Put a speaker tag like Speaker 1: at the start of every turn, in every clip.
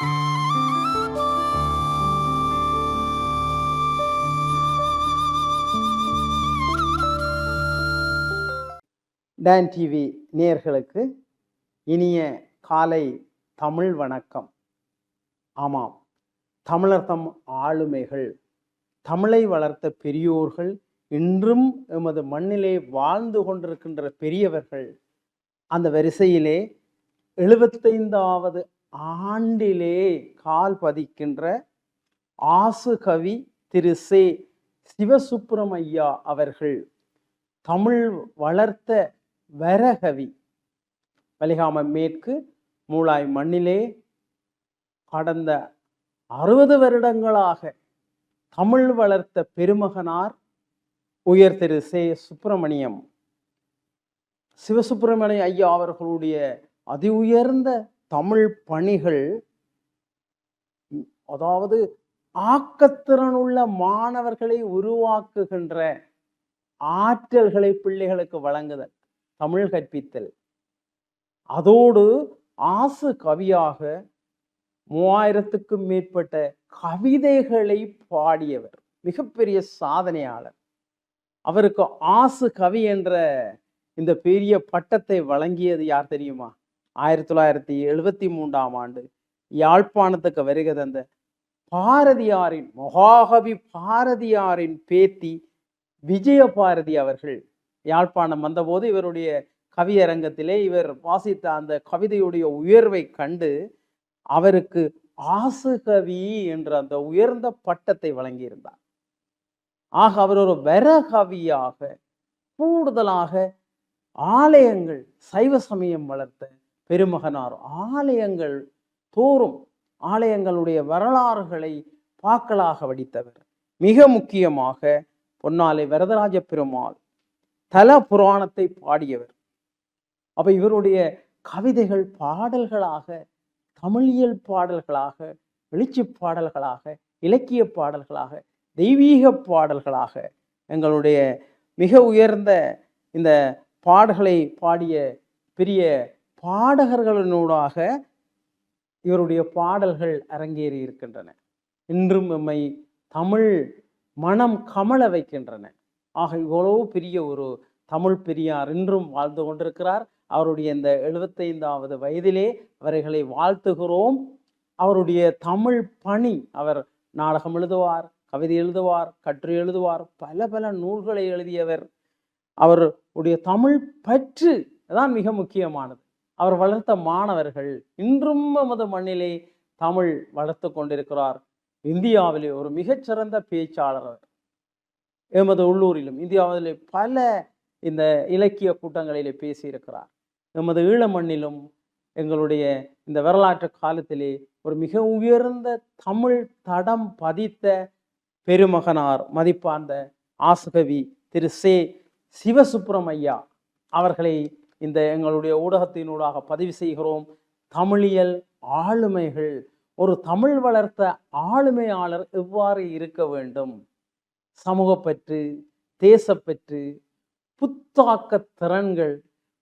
Speaker 1: Don TV நேயர்களுக்கு இனிய காலை தமிழ் வணக்கம். ஆமாம் தமிழர் தம் ஆளுமைகள் தமிழை வளர்த்த பெரியோர்கள் இன்றும் எமது மண்ணிலே வாழ்ந்து கொண்டிருக்கின்ற பெரியவர்கள் அந்த வரிசையிலே எழுபத்தைந்தாவது ஆண்டிலே கால் பதிக்கின்ற ஆசு கவி திரு சே சிவசுப்பிரமையா அவர்கள் தமிழ் வளர்த்த வரகவி வலிகாம மேற்கு மூளாய் மண்ணிலே கடந்த அறுபது வருடங்களாக தமிழ் வளர்த்த பெருமகனார் உயர் திரு சே சுப்பிரமணியம். சிவசுப்பிரமணிய ஐயா அவர்களுடைய அதி உயர்ந்த தமிழ் பணிகள் அதாவது ஆக்கத்திறனுள்ள மாணவர்களை உருவாக்குகின்ற ஆற்றல்களை பிள்ளைகளுக்கு வழங்குதல் தமிழ் கற்பித்தல். அதோடு ஆசு கவியாக மூவாயிரத்துக்கும் மேற்பட்ட கவிதைகளை பாடியவர் மிகப்பெரிய சாதனையாளர். அவருக்கு ஆசு கவி என்ற இந்த பெரிய பட்டத்தை வழங்கியது யார் தெரியுமா? ஆயிரத்தி தொள்ளாயிரத்தி எழுபத்தி மூன்றாம் ஆண்டு யாழ்ப்பாணத்துக்கு வருகை தந்த பாரதியாரின் மகாகவி பாரதியாரின் பேத்தி விஜய பாரதி அவர்கள். யாழ்ப்பாணம் வந்தபோது இவருடைய கவியரங்கத்திலே இவர் வாசித்த அந்த கவிதையுடைய உயர்வை கண்டு அவருக்கு ஆசுகவி என்ற அந்த உயர்ந்த பட்டத்தை வழங்கியிருந்தார். ஆக அவர் ஒரு வரகவியாக கூடுதலாக ஆலயங்கள் சைவ சமயம் வளர்த்த பெருமகனார். ஆலயங்கள் தோறும் ஆலயங்களுடைய வரலாறுகளை பாக்களாக வடித்தவர். மிக முக்கியமாக பொன்னாலை வரதராஜ பெருமாள் தல புராணத்தை பாடியவர். அப்ப இவருடைய கவிதைகள் பாடல்களாக தமிழியல் பாடல்களாக எழுச்சி பாடல்களாக இலக்கிய பாடல்களாக தெய்வீக பாடல்களாக எங்களுடைய மிக உயர்ந்த இந்த பாடல்களை பாடிய பெரிய பாடகர்களினூடாக இவருடைய பாடல்கள் அரங்கேறி இருக்கின்றன. இன்றும் எம்மை தமிழ் மனம் கமல வைக்கின்றன. ஆக இவ்வளவு பெரிய ஒரு தமிழ் பெரியார் இன்றும் வாழ்ந்து கொண்டிருக்கிறார். அவருடைய இந்த எழுபத்தைந்தாவது வயதிலே அவர்களை வாழ்த்துகிறோம். அவருடைய தமிழ் பணி அவர் நாடகம் எழுதுவார் கவிதை எழுதுவார் கட்டுரை எழுதுவார் பல பல நூல்களை எழுதியவர். அவருடைய தமிழ் பற்று தான் மிக முக்கியமானது. அவர் வளர்த்த மாணவர்கள் இன்றும் நமது மண்ணிலே தமிழ் வளர்த்து கொண்டிருக்கிறார். இந்தியாவிலே ஒரு மிகச்சிறந்த பேச்சாளர் அவர். எமது உள்ளூரிலும் இந்தியாவிலே பல இந்த இலக்கிய கூட்டங்களிலே பேசியிருக்கிறார். எமது ஈழ மண்ணிலும் எங்களுடைய இந்த வரலாற்று காலத்திலே ஒரு மிக உயர்ந்த தமிழ் தடம் பதித்த பெருமகனார் மதிப்பார்ந்த ஆசுகவி திரு சே சிவசுப்ரமையா அவர்களை இந்த எங்களுடைய ஊடகத்தினூடாக பதிவு செய்கிறோம். தமிழியல் ஆளுமைகள் ஒரு தமிழ் வளர்த்த ஆளுமையாளர் எவ்வாறு இருக்க வேண்டும்? சமூகப்பற்று தேசப்பற்று புத்தாக்க திறன்கள்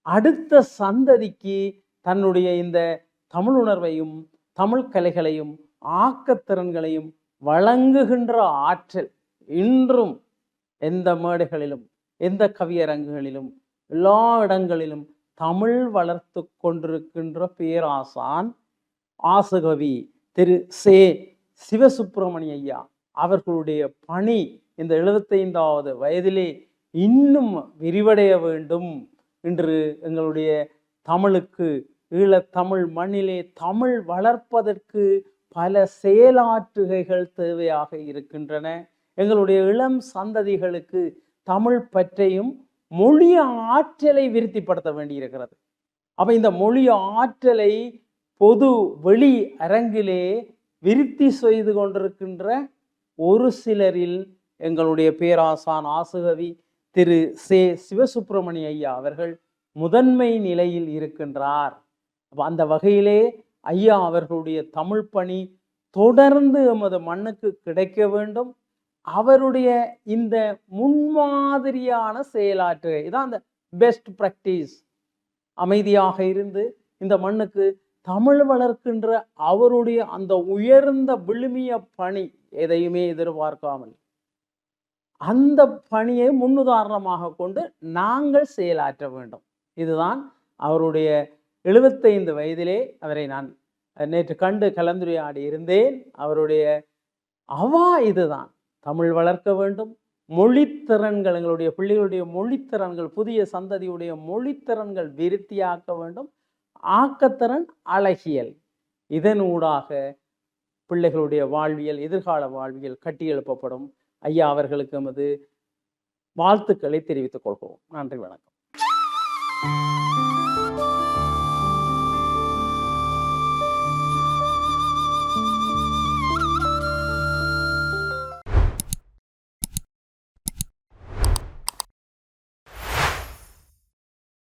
Speaker 1: அடுத்த சந்ததிக்கு தன்னுடைய இந்த தமிழ் உணர்வையும் தமிழ் கலைகளையும் ஆக்கத்திறன்களையும் வழங்குகின்ற ஆற்றல் இன்றும் எந்த மேடைகளிலும் எந்த கவியரங்குகளிலும் எல்லா இடங்களிலும் தமிழ் வளர்த்து கொண்டிருக்கின்ற பேராசான் ஆசுகவி திரு சே சிவசுப்பிரமணிய ஐயா. அவர்களுடைய பணி இந்த எழுபத்தைந்தாவது வயதிலே இன்னும் விரிவடைய வேண்டும் என்று எங்களுடைய தமிழுக்கு ஈழத்தமிழ் மண்ணிலே தமிழ் வளர்ப்பதற்கு பல செயலாற்றுகைகள் தேவையாக இருக்கின்றன. எங்களுடைய இளம் சந்ததிகளுக்கு தமிழ் பற்றையும் மொழி ஆற்றலை விருத்திப்படுத்த வேண்டியிருக்கிறது. அப்போ இந்த மொழி ஆற்றலை பொது வெளி அரங்கிலே விருத்தி செய்து கொண்டிருக்கின்ற ஒரு சிலரில் எங்களுடைய பேராசான் ஆசுகவி திரு சே சிவசுப்பிரமணிய ஐயா அவர்கள் முதன்மை நிலையில் இருக்கின்றார். அந்த வகையிலே ஐயா அவர்களுடைய தமிழ் பணி தொடர்ந்து எமது மண்ணுக்கு கிடைக்க வேண்டும். அவருடைய இந்த முன்மாதிரியான செயலாற்று இதான் அந்த பெஸ்ட் ப்ராக்டிஸ் அமைதியாக இருந்து இந்த மண்ணுக்கு தமிழ் வளர்க்கின்ற அவருடைய அந்த உயர்ந்த விழுமிய பணி எதையுமே எதிர்பார்க்காமல் அந்த பணியை முன்னுதாரணமாக கொண்டு நாங்கள் செயலாற்ற வேண்டும். இதுதான் அவருடைய எழுபத்தைந்து வயதிலே அவரை நான் நேற்று கண்டு கலந்துரையாடி இருந்தேன். அவருடைய அவா இதுதான். தமிழ் வளர்க்க வேண்டும். மொழித்திறன்கள் எங்களுடைய பிள்ளைகளுடைய மொழித்திறன்கள் புதிய சந்ததியுடைய மொழித்திறன்கள் விருத்தியாக்க வேண்டும். ஆக்கத்திறன் அழகியல். இதனூடாக பிள்ளைகளுடைய வாழ்வியல் எதிர்கால வாழ்வியல் கட்டியெழுப்பப்படும் ஐயா அவர்களுக்கு எமது வாழ்த்துக்களை தெரிவித்துக் கொள்கிறோம். நன்றி வணக்கம்.